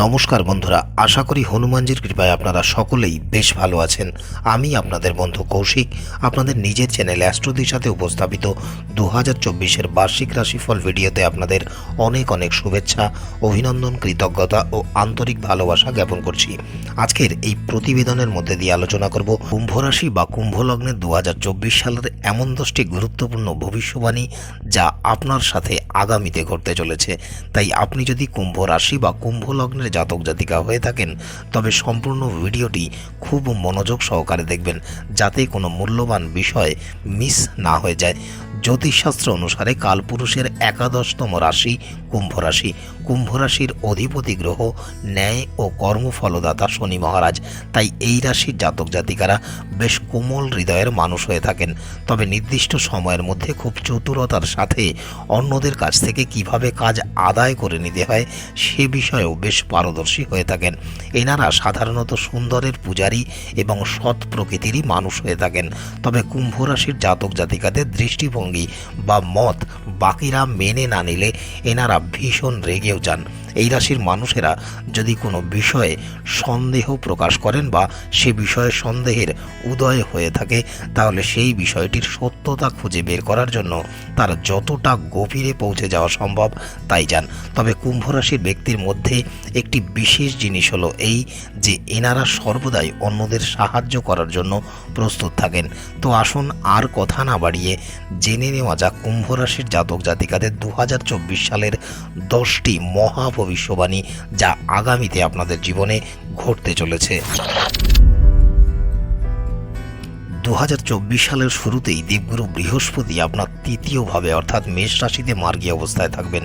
নমস্কার বন্ধুরা, আশা করি হনুমানজির কৃপায় আপনারা সকলেই বেশ ভালো আছেন। আমি আপনাদের বন্ধু কৌশিক, আপনাদের নিজের চ্যানেল অ্যাস্ট্রোদির সাথে উপস্থাপিত দু হাজার চব্বিশের বার্ষিক রাশিফল ভিডিওতে আপনাদের অনেক অনেক শুভেচ্ছা, অভিনন্দন, কৃতজ্ঞতা ও আন্তরিক ভালোবাসা জ্ঞাপন করছি। আজকের এই প্রতিবেদনের মধ্যে দিয়ে আলোচনা করব কুম্ভ রাশি বা কুম্ভ লগ্নের দু হাজার চব্বিশ সালের এমন দশটি গুরুত্বপূর্ণ ভবিষ্যবাণী যা আপনার সাথে আগামীতে ঘটতে চলেছে। তাই আপনি যদি কুম্ভ রাশি বা কুম্ভ লগ্নের জাতক জাতিকা হয়ে থাকেন, তবে সম্পূর্ণ ভিডিওটি খুব মনোযোগ সহকারে দেখবেন, যাতে কোনো মূল্যবান বিষয় মিস না হয়ে যায়। জ্যোতিষশাস্ত্র অনুসারে কালপুরুষের একাদশতম রাশি কুম্ভ রাশি। কুম্ভ রাশির অধিপতি গ্রহ, ন্যায় ও কর্মফলদাতা শনি মহারাজ। তাই এই রাশির জাতক জাতিকারা বেশ কোমল হৃদয়ের মানুষ হয়ে থাকেন। তবে নির্দিষ্ট সময়ের মধ্যে খুব চতুরতার সাথে অন্যদের কাছ থেকে কীভাবে কাজ আদায় করে নিতে হয়, সে বিষয়েও বেশ পারদর্শী হয়ে থাকেন। এনারা সাধারণত সুন্দরের পূজারী এবং সৎ প্রকৃতিরই মানুষ হয়ে থাকেন। তবে কুম্ভ রাশির জাতক জাতিকাদের দৃষ্টিভঙ্গি বা মত বাকিরা মেনে না নিলে এনারা ভীষণ রেগেও যান। এই রাশির মানুষেরা যদি কোনো বিষয়ে সন্দেহ প্রকাশ করেন বা সে বিষয়ে সন্দেহের উদয় হয়ে থাকে, তাহলে সেই বিষয়টির সত্যতা খুঁজে বের করার জন্য তার যতটা গভীরে পৌঁছে যাওয়া সম্ভব তাই যান। তবে কুম্ভ রাশির ব্যক্তির মধ্যে একটি বিশেষ জিনিস হলো এই যে এনারা সর্বদাই অন্যদের সাহায্য করার জন্য প্রস্তুত থাকেন। তো আসুন আর কথা না বাড়িয়ে জেনে নেওয়া যাক কুম্ভ রাশির জাতক জাতিকাদের দু হাজার চব্বিশ সালের দশটি মহা ভবিষ্যবাণী যা আগামীতে আপনাদের জীবনে ঘটতে চলেছে। দু হাজার চব্বিশ সালের শুরুতেই দেবগুরু বৃহস্পতি আপনার তৃতীয়ভাবে, অর্থাৎ মেষ রাশিতে মার্গী অবস্থায় থাকবেন।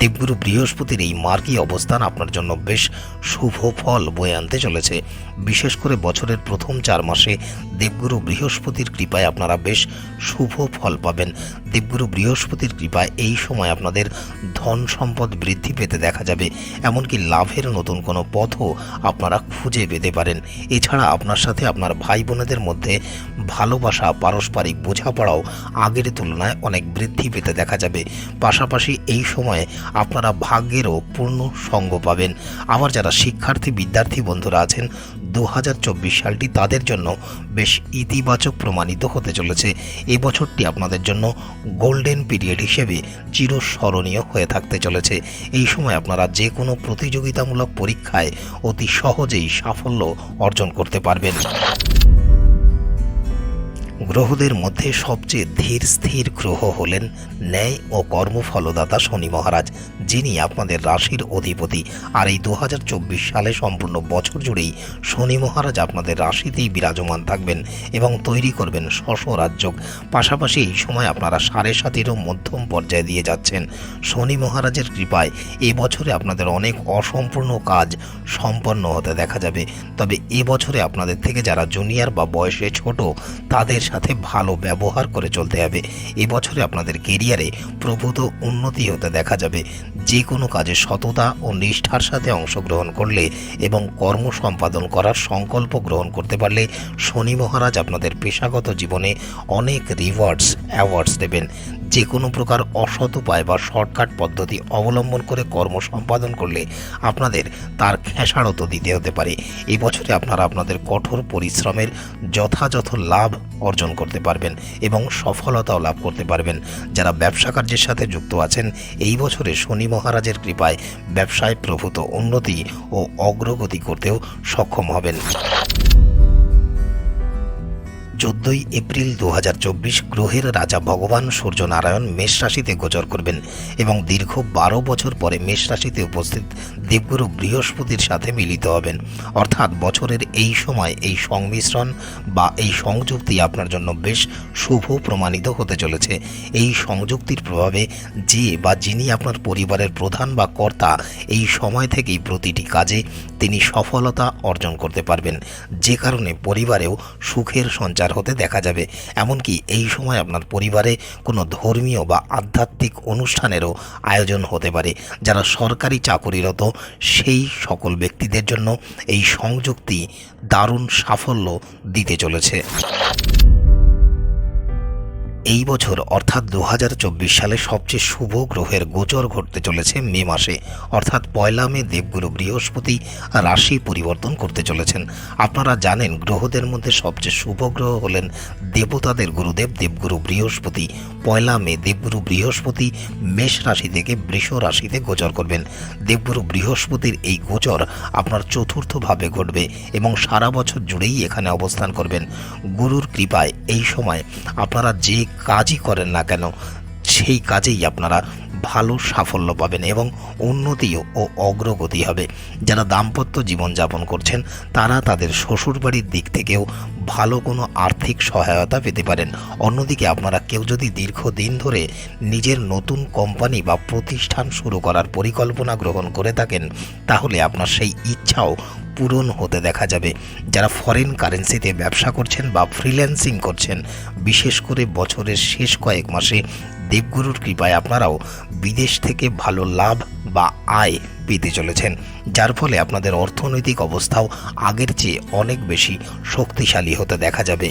দেবগুরু বৃহস্পতির এই মার্গী অবস্থান আপনার জন্য বেশ শুভ ফল বয়ে আনতে চলেছে। বিশেষ করে বছরের প্রথম চার মাসে দেবগুরু বৃহস্পতির কৃপায় আপনারা বেশ শুভ ফল পাবেন। দেবগুরু বৃহস্পতির কৃপায় এই সময় আপনাদের ধন সম্পদ বৃদ্ধি পেতে দেখা যাবে, এমনকি লাভের নতুন কোনো পথও আপনারা খুঁজে পেতে পারেন। এছাড়া আপনার সাথে আপনার ভাই বোনেদের মধ্যে ভালোবাসা, পারস্পরিক বোঝাপড়াও আগের তুলনায় অনেক বৃদ্ধি পেতে দেখা যাবে। পাশাপাশি এই সময়ে আপনারা ভাগ্যেরও পূর্ণ সঙ্গ পাবেন। আবার যারা শিক্ষার্থী, বিদ্যার্থী বন্ধুরা আছেন দু হাজার চব্বিশ সালটি তাদের জন্য বেশ ইতিবাচক প্রমাণিত হতে চলেছে। এ বছরটি আপনাদের জন্য গোল্ডেন পিরিয়ড হিসেবে চিরস্মরণীয় হয়ে থাকতে চলেছে। এই সময় আপনারা যে কোনো প্রতিযোগিতামূলক পরীক্ষায় অতি সহজেই সাফল্য অর্জন করতে পারবেন। গ্রহদের মধ্যে সবচেয়ে ধীর স্থির গ্রহ হলেন ন্যায় ও কর্মফলদাতা শনি মহারাজ, যিনি আপনাদের রাশির অধিপতি। আর এই দু হাজার চব্বিশ সালে সম্পূর্ণ বছর জুড়েই শনি মহারাজ আপনাদের রাশিতেই বিরাজমান থাকবেন এবং তৈরি করবেন শশ রাজ্যক পাশাপাশি এই সময় আপনারা সাড়ে সাতেরও মধ্যম পর্যায়ে দিয়ে যাচ্ছেন। শনি মহারাজের কৃপায় এবছরে আপনাদের অনেক অসম্পূর্ণ কাজ সম্পন্ন হতে দেখা যাবে। তবে এবছরে আপনাদের থেকে যারা জুনিয়র বা বয়সে ছোট, তাদের সাথে ভালো ব্যবহার করে চলতে হবে। এবছরে আপনাদের কেরিয়ারে প্রভূত উন্নতি হতে দেখা যাবে। যে কোনো কাজে সততা ও নিষ্ঠার সাথে অংশগ্রহণ করলে এবং কর্ম সম্পাদন করার সংকল্প গ্রহণ করতে পারলে শনি মহারাজ আপনাদের পেশাগত জীবনে অনেক রিওয়ার্ডস অ্যাওয়ার্ডস দেবেন। যে কোনো প্রকার অসৎ উপায় বা শর্টকাট পদ্ধতি অবলম্বন করে কর্ম সম্পাদন করলে আপনাদের তার খেসারত দিতে হতে পারে। এবছরে আপনারা আপনাদের কঠোর পরিশ্রমের যথাযথ লাভ অর্জন করতে পারবেন এবং সফলতাও লাভ করতে পারবেন। যারা ব্যবসা কার্যের সাথে যুক্ত আছেন, এই বছরে শনি মহারাজের কৃপায় ব্যবসায় প্রভূত উন্নতি ও অগ্রগতি করতেও সক্ষম হবেন। চোদ্দই এপ্রিল দু হাজার চব্বিশ গ্রহের রাজা ভগবান সূর্যনারায়ণ মেষ রাশিতে গোচর করবেন এবং দীর্ঘ বারো বছর পরে মেষ রাশিতে উপস্থিত দেবগুরু বৃহস্পতির সাথে মিলিত হবেন। অর্থাৎ বছরের এই সময় এই সংমিশ্রণ বা এই সংযুক্তি আপনার জন্য বেশ শুভ প্রমাণিত হতে চলেছে। এই সংযুক্তির প্রভাবে যে বা যিনি আপনার পরিবারের প্রধান বা কর্তা এই সময় থেকেই প্রতিটি কাজে তিনি সফলতা অর্জন করতে পারবেন। যে কারণে পরিবারেও সুখের সঞ্চার হতে দেখা যাবে। এমনকি এই সময় আপনার পরিবারে কোনো ধর্মীয় বা আধ্যাত্মিক অনুষ্ঠানেরও আয়োজন হতে পারে। যারা সরকারি চাকুরিরত, সেই সকল ব্যক্তিদের জন্য এই সংযুক্তি দারুণ সাফল্য দিতে চলেছে। এই বছর অর্থাৎ দু হাজার চব্বিশ সালে সবচেয়ে শুভ গ্রহের গোচর ঘটতে চলেছে মে মাসে। অর্থাৎ পয়লা মে দেবগুরু বৃহস্পতি রাশি পরিবর্তন করতে চলেছেন। আপনারা জানেন গ্রহদের মধ্যে সবচেয়ে শুভ গ্রহ হলেন দেবতাদের গুরুদেব দেবগুরু বৃহস্পতি। পয়লা মে দেবগুরু বৃহস্পতি মেষ রাশি থেকে বৃষ রাশিতে গোচর করবেন। দেবগুরু বৃহস্পতির এই গোচর আপনার চতুর্থভাবে ঘটবে এবং সারা বছর জুড়েই এখানে অবস্থান করবেন। গুরুর কৃপায় এই সময় আপনারা যে কাজই করেন না কেন? সেই কাজেই আপনারা ভালো সাফল্য পাবেন এবং উন্নতি ও অগ্রগতি হবে। যারা দাম্পত্য জীবনযাপন করছেন, তারা তাদের শ্বশুরবাড়ির দিক থেকেও ভালো কোনো আর্থিক সহায়তা পেতে পারেন। অন্যদিকে আপনারা কেউ যদি দীর্ঘদিন ধরে নিজের নতুন কোম্পানি বা প্রতিষ্ঠান শুরু করার পরিকল্পনা গ্রহণ করে থাকেন, তাহলে আপনার সেই ইচ্ছাও পূরণ হতে দেখা যাবে। যারা ফরেন কারেন্সিতে ব্যবসা করছেন বা ফ্রিল্যান্সিং করছেন, বিশেষ করে বছরের শেষ কয়েক মাসে, দেবগুরুর কৃপায় আপনারাও বিদেশ থেকে ভালো লাভ বা আয় পেতে চলেছেন। যার ফলে আপনাদের অর্থনৈতিক অবস্থাও আগের চেয়ে অনেক বেশি শক্তিশালী হতে দেখা যাবে।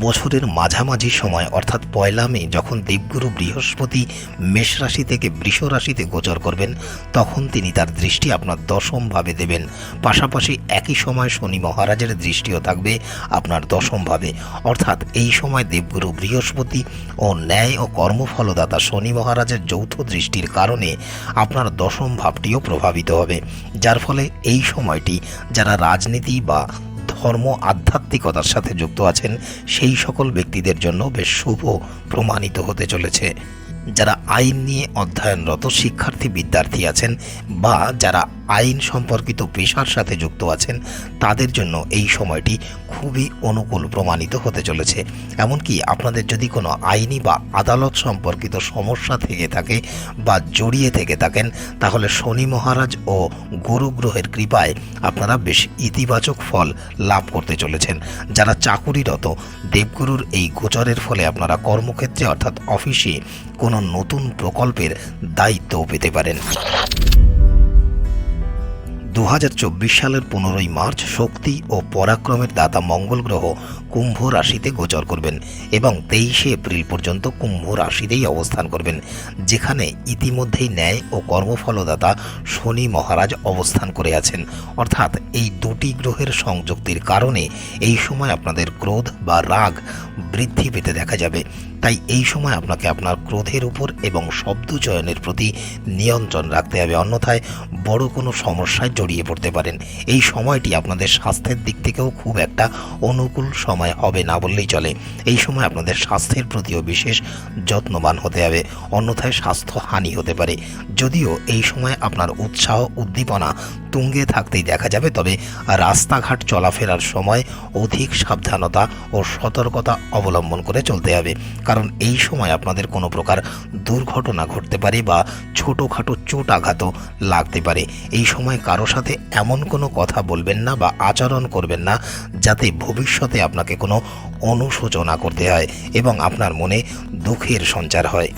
বছরের মাঝামাঝি সময়, অর্থাৎ পয়লা মে, যখন দেবগুরু বৃহস্পতি মেষ রাশি থেকে বৃষ রাশিতে গোচর করবেন, তখন তিনি তার দৃষ্টি আপনার দশম ভাবে দেবেন। পাশাপাশি একই সময় শনি মহারাজের দৃষ্টিও থাকবে আপনার দশম ভাবে অর্থাৎ এই সময় দেবগুরু বৃহস্পতি ও ন্যায় ও কর্মফলদাতা শনি মহারাজের যৌথ দৃষ্টির কারণে আপনার দশম ভাবটিও প্রভাবিত হবে। যার ফলে এই সময়টি যারা রাজনীতি বা ধর্ম আধ্যাত্মিকতার সাথে যুক্ত আছেন সেই সকল ব্যক্তিদের জন্য বেশ শুভ প্রমাণিত হতে চলেছে। যারা আইন নিয়ে অধ্যয়নরত শিক্ষার্থী বিদ্যার্থী আছেন বা যারা আইন সম্পর্কিত পেশার সাথে যুক্ত আছেন, তাদের জন্য এই সময়টি খুবই অনুকূল প্রমাণিত হতে চলেছে। এমনকি আপনাদের যদি কোনো আইনি বা আদালত সম্পর্কিত সমস্যা থেকে থাকে বা জড়িয়ে থেকে থাকেন, তাহলে শনি মহারাজ ও গুরু গ্রহের কৃপায় আপনারা বেশ ইতিবাচক ফল লাভ করতে চলেছেন। যারা চাকুরিরত, দেবগুরুর এই গোচরের ফলে আপনারা কর্মক্ষেত্রে অর্থাৎ অফিসে কোনো নতুন প্রকল্পের দায়িত্বও পেতে পারেন। দু হাজার চব্বিশ সালের পনেরোই মার্চ শক্তি ও পরাক্রমের দাতা মঙ্গল গ্রহ কুম্ভ রাশিতে গোচর করবেন এবং তেইশে এপ্রিল পর্যন্ত কুম্ভ রাশিতেই অবস্থান করবেন, যেখানে ইতিমধ্যেই ন্যায় ও কর্মফলদাতা শনি মহারাজ অবস্থান করে আছেন। অর্থাৎ এই দুটি গ্রহের সংযুক্তির কারণে এই সময় আপনাদের ক্রোধ বা রাগ বৃদ্ধি পেতে দেখা যাবে। তাই এই সময় আপনাকে আপনার ক্রোধের উপর এবং শব্দ চয়নের প্রতি নিয়ন্ত্রণ রাখতে হবে। অন্যথায় বড় কোনো সমস্যায় জড়িয়ে পড়তে পারেন। এই সময়টি আপনাদের স্বাস্থ্যের দিক থেকেও খুব একটা অনুকূল সময় হবে না বললেই চলে। এই সময় আপনাদের স্বাস্থ্যের প্রতিও বিশেষ যত্নবান হতে হবে। অন্যথায় স্বাস্থ্য হানি হতে পারে। যদিও এই সময় আপনার উৎসাহ, উদ্দীপনা তুঙ্গে থাকতেই দেখা যাবে, তবে রাস্তাঘাট চলাফেরার সময় অধিক সাবধানতা ও সতর্কতা অবলম্বন করে চলতে হবে। কারণ এই সময় আপনাদের কোনো প্রকার দুর্ঘটনা ঘটতে পারে বা ছোটোখাটো চোট আঘাতও লাগতে পারে। এই সময় কারও সাথে এমন কোনো কথা বলবেন না বা আচরণ করবেন না যাতে ভবিষ্যতে আপনাকে কোনো অনুশোচনা করতে হয় এবং আপনার মনে দুঃখের সঞ্চার হয়।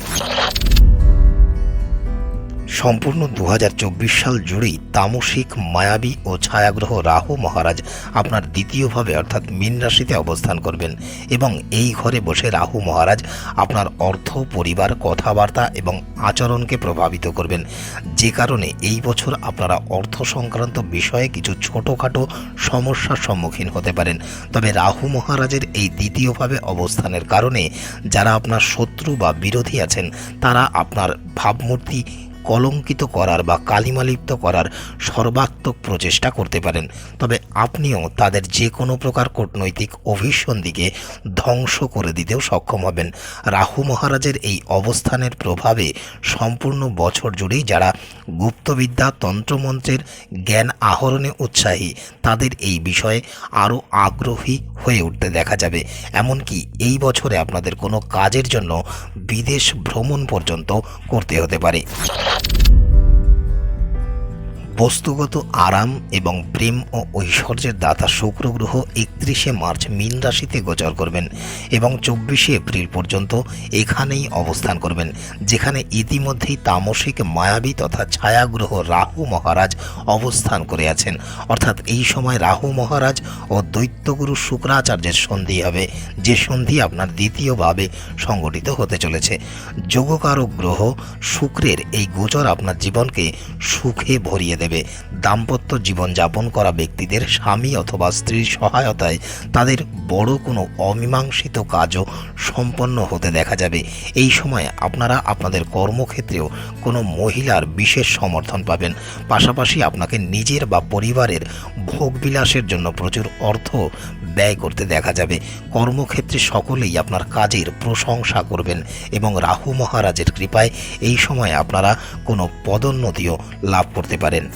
সম্পূর্ণ দু হাজার চব্বিশ সাল জুড়েই তামসিক, মায়াবী ও ছায়াগ্রহ রাহু মহারাজ আপনার দ্বিতীয়ভাবে অর্থাৎ মীন রাশিতে অবস্থান করবেন এবং এই ঘরে বসে রাহু মহারাজ আপনার অর্থ, পরিবার, কথাবার্তা এবং আচরণকে প্রভাবিত করবেন। যে কারণে এই বছর আপনারা অর্থ সংক্রান্ত বিষয়ে কিছু ছোটোখাটো সমস্যার সম্মুখীন হতে পারেন। তবে রাহু মহারাজের এই দ্বিতীয়ভাবে অবস্থানের কারণে যারা আপনার শত্রু বা বিরোধী আছেন, তারা আপনার ভাবমূর্তি কলঙ্কিত করার বা কালিমালিপ্ত করার সর্বাত্মক প্রচেষ্টা করতে পারেন। তবে আপনিও তাদের যে কোনো প্রকার কূটনৈতিক অভিসন্ধিকে ধ্বংস করে দিতেও সক্ষম হবেন। রাহু মহারাজের এই অবস্থানের প্রভাবে সম্পূর্ণ বছর জুড়েই যারা গুপ্তবিদ্যা তন্ত্রমন্ত্রের জ্ঞান আহরণে উৎসাহী, তাদের এই বিষয়ে আরও আগ্রহী হয়ে উঠতে দেখা যাবে। এমনকি এই বছরে আপনাদের কোনো কাজের জন্য বিদেশ ভ্রমণ পর্যন্ত করতে হতে পারে। you বস্তুগত আরাম এবং প্রেম ও ঐশ্বর্যের দাতা শুক্র গ্রহ একত্রিশে মার্চ মীন রাশিতে গোচর করবেন এবং চব্বিশে এপ্রিল পর্যন্ত এখানেই অবস্থান করবেন, যেখানে ইতিমধ্যেই তামসিক, মায়াবী তথা ছায়াগ্রহ রাহু মহারাজ অবস্থান করে আছেন। অর্থাৎ এই সময় রাহু মহারাজ ও দৈত্যগুরু শুক্রাচার্যের সন্ধি হবে, যে সন্ধি আপনার দ্বিতীয়ভাবে সংগঠিত হতে চলেছে। যোগকারক গ্রহ শুক্রের এই গোচর আপনার জীবনকে সুখে ভরিয়ে দেবে। দাম্পত্য জীবনযাপন করা ব্যক্তিদের স্বামী অথবা স্ত্রীর সহায়তায় তাদের বড় কোনো অমীমাংসিত কাজও সম্পন্ন হতে দেখা যাবে। এই সময় আপনারা আপনাদের কর্মক্ষেত্রেও কোনো মহিলার বিশেষ সমর্থন পাবেন। পাশাপাশি আপনাকে নিজের বা পরিবারের ভোগবিলাসের জন্য প্রচুর অর্থ ব্যয় করতে দেখা যাবে। কর্মক্ষেত্রে সকলেই আপনার কাজের প্রশংসা করবেন এবং রাহু মহারাজের কৃপায় এই সময় আপনারা কোনো পদোন্নতিও লাভ করতে পারেন।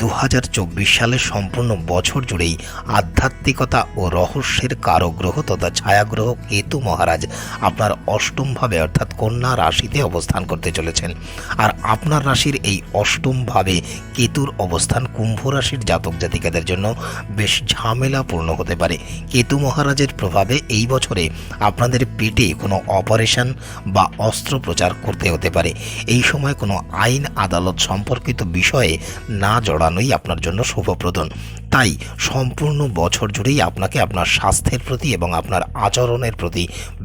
দু সালের সম্পূর্ণ বছর জুড়েই আধ্যাত্মিকতা ও রহস্যের কারগ্রহ তথা ছায়াগ্রহ কেতু মহারাজ আপনার অষ্টমভাবে অর্থাৎ কন্যা রাশিতে অবস্থান করতে চলেছেন। আর আপনার রাশির এই অষ্টমভাবে কেতুর অবস্থান কুম্ভ রাশির জাতক জাতিকাদের জন্য বেশ ঝামেলাপূর্ণ হতে পারে। কেতু মহারাজের প্রভাবে এই বছরে আপনাদের পেটে কোনো অপারেশন বা অস্ত্রোপচার করতে হতে পারে। এই সময় কোনো আইন আদালত সম্পর্কিত বিষয়ে না জড়ানোই আপনার জন্য শুভপ্রদ তাই সম্পূর্ণ বছর জুড়েই আপনাকে আপনার স্বাস্থ্যের প্রতি এবং আপনার আচরণের প্রতি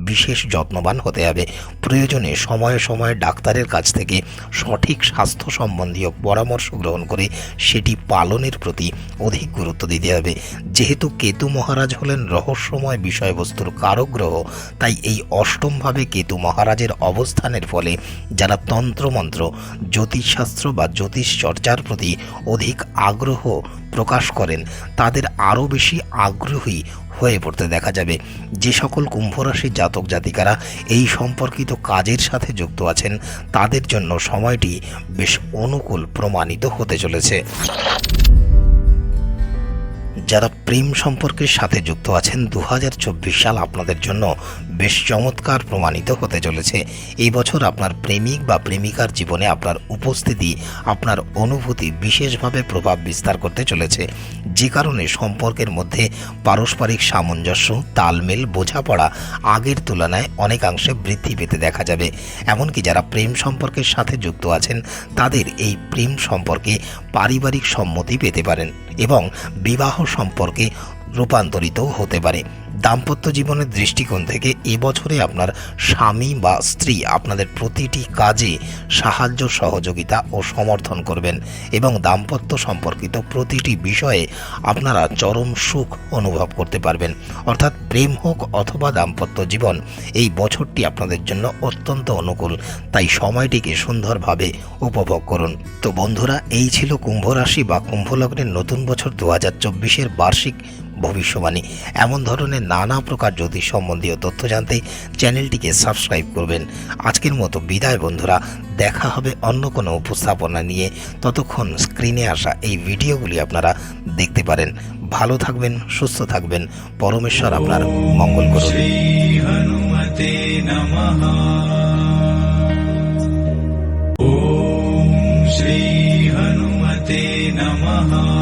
বিশেষ যত্নবান হতে হবে। প্রয়োজনে সময়ে সময়ে ডাক্তারের কাছ থেকে সঠিক স্বাস্থ্য সম্বন্ধীয় পরামর্শ গ্রহণ করে সেটি পালনের প্রতি অধিক গুরুত্ব দিতে হবে। যেহেতু কেতু মহারাজ হলেন রহস্যময় বিষয়বস্তুর কারক গ্রহ তাই এই অষ্টমভাবে কেতু মহারাজের অবস্থানের ফলে যারা তন্ত্রমন্ত্র, জ্যোতিষশাস্ত্র বা জ্যোতিষ চর্চার প্রতি অধিক আগ্রহ প্রকাশ করেন, তাদের আরও বেশি আগ্রহী হয়ে পড়তে দেখা যাবে। যে সকল কুম্ভরাশির জাতক জাতিকারা এই সম্পর্কিত কাজের সাথে যুক্ত আছেন, তাদের জন্য সময়টি বেশ অনুকূল প্রমাণিত হতে চলেছে। যারা প্রেম সম্পর্কের সাথে যুক্ত আছেন দু হাজার চব্বিশ সাল আপনাদের জন্য বেশ চমৎকার প্রমাণিত হতে চলেছে। এই বছর আপনার প্রেমিক বা প্রেমিকার জীবনে আপনার উপস্থিতি, আপনার অনুভূতি বিশেষভাবে প্রভাব বিস্তার করতে চলেছে। যে কারণে সম্পর্কের মধ্যে পারস্পরিক সামঞ্জস্য, তালমেল, বোঝাপড়া আগের তুলনায় অনেকাংশে বৃদ্ধি পেতে দেখা যাবে। এমনকি যারা প্রেম সম্পর্কের সাথে যুক্ত আছেন, তাদের এই প্রেম সম্পর্কে পারিবারিক সম্মতি পেতে পারেন। এবং বিবাহ সম্পর্কে রূপান্তরিত হতে পারে। দাম্পত্য জীবনের দৃষ্টিকোণ থেকে এবছরে আপনার স্বামী বা স্ত্রী আপনাদের প্রতিটি কাজে সাহায্য, সহযোগিতা ও সমর্থন করবেন এবং দাম্পত্য সম্পর্কিত প্রতিটি বিষয়ে আপনারা চরম সুখ অনুভব করতে পারবেন। অর্থাৎ প্রেম হোক অথবা দাম্পত্য জীবন, এই বছরটি আপনাদের জন্য অত্যন্ত অনুকূল। তাই সময়টিকে সুন্দরভাবে উপভোগ করুন। তো বন্ধুরা, এই ছিল কুম্ভ রাশি বা কুম্ভলগ্নের নতুন বছর দু হাজার বার্ষিক ভবিষ্যবাণী এমন ধরনের নানা প্রকার জ্যোতিষ সম্বন্ধীয় তথ্য জানতে চ্যানেলটিকে সাবস্ক্রাইব করবেন আজকের মতো বিদায় বন্ধুরা দেখা হবে অন্য কোনো উপস্থাপনা নিয়ে ততক্ষণ স্ক্রিনে আসা এই ভিডিওগুলি আপনারা দেখতে পারেন ভালো থাকবেন সুস্থ থাকবেন পরমেশ্বর আপনার মঙ্গল করুন श्रीहनुमते नमः ॐ श्रीहनुमते नमः